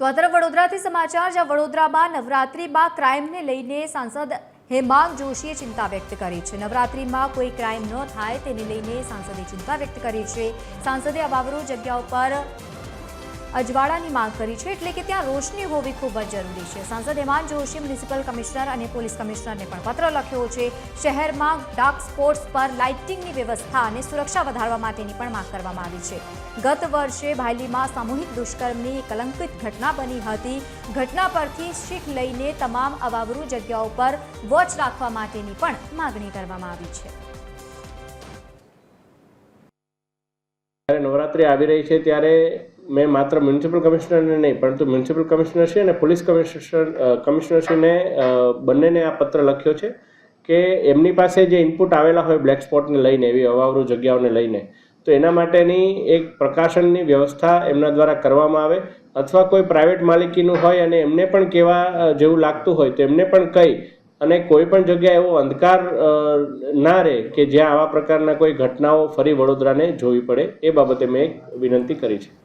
તો આ વડોદરાથી સમાચાર, જ્યાં વડોદરામાં નવરાત્રિમાં ક્રાઇમને લઈને સાંસદ હેમાંગ જોશીએ ચિંતા વ્યક્ત કરી છે. નવરાત્રિમાં કોઈ ક્રાઇમ ન થાય, તેને લઈને સાંસદે ચિંતા વ્યક્ત કરી છે. સાંસદે અવાવરૂ જગ્યા ઉપર અજવાળાની માંગ કરી છે એટલે કે ત્યાં રોશની હોવી ખૂબ જ જરૂરી છે. સાંસદ હેમાંગ જોશી, મ્યુનિસિપલ કમિશનર અને પોલીસ કમિશનરને પણ પત્ર લખ્યો છે. શહેરમાં ડાર્ક સ્પોટ્સ પર લાઇટિંગની વ્યવસ્થા અને સુરક્ષા વધારવા માટેની પણ માંગ કરવામાં આવી છે. ગત વર્ષે ભાયલીમાં સામૂહિક દુષ્કર્મની કલંકિત ઘટના બની હતી. ઘટના પરથી શીખ લઈને તમામ અવાવરૂ જગ્યાઓ પર વોચ રાખવા માટેની પણ માગણી કરવામાં આવી છે. નવરાત્રિ આવી રહી છે ત્યારે મેં માત્ર મ્યુનિસિપલ કમિશનરને નહીં, પરંતુ મ્યુનિસિપલ કમિશનરશ્રી અને પોલીસ કમિશનર કમિશનરશ્રીને બંનેને આ પત્ર લખ્યો છે કે એમની પાસે જે ઇનપુટ આવેલા હોય બ્લેક સ્પોટને લઈને, એવી અવાવરૂ જગ્યાઓને લઈને, તો એના માટેની એક પ્રકાશનની વ્યવસ્થા એમના દ્વારા કરવામાં આવે અથવા કોઈ પ્રાઇવેટ માલિકીનું હોય અને એમને પણ કહેવા જેવું લાગતું હોય તો એમને પણ કહી અને કોઈ પણ જગ્યાએ એવો અંધકાર ના રહે કે જ્યાં આવા પ્રકારના કોઈ ઘટનાઓ ફરી વડોદરાને જોવી પડે, એ બાબતે મેં એક વિનંતી કરી છે.